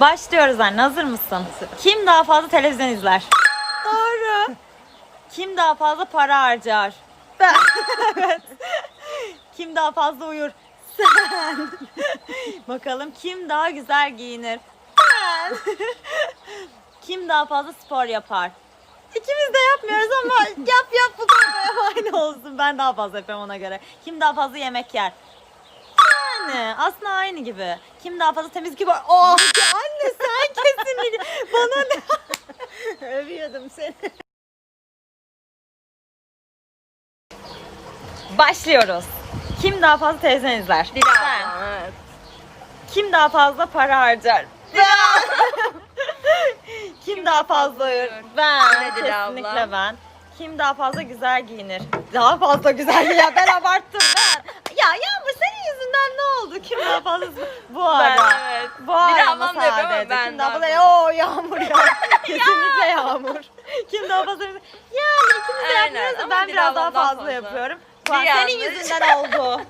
Başlıyoruz anne. Hazır mısın? Kim daha fazla televizyon izler? Doğru. Kim daha fazla para harcar? Ben. evet. Kim daha fazla uyur? Sen. Bakalım kim daha güzel giyinir? Ben. kim daha fazla spor yapar? İkimiz de yapmıyoruz ama yap yap bu konuda aynı olsun. Ben daha fazla yapıyorum ona göre. Kim daha fazla yemek yer? Yani aslında aynı gibi. Kim daha fazla temizlik yapar? Oh sen kesinlikle bana ne? Seni. Başlıyoruz. Kim daha fazla televizyon izler? Ben. Evet. Kim daha fazla para harcar? Kim daha fazla uyur? Ben. Yine Dila abla. Kesinlikle ben. Kim daha fazla güzel giyinir? Daha fazla güzel ya ben abarttım ben. Ya Yağmur senin yüzünden ne oldu? Kim daha fazla bu ara? evet. Bu ara ama ablam da yapıyor ama sadece. ben Kim daha daha fazla? Oo Yağmur ya. Kim daha fazla? Yani ikimiz de Aynen, yapmıyoruz ama ben Dila biraz daha fazla, fazla. yapıyorum. Bir Senin yanlış. yüzünden oldu.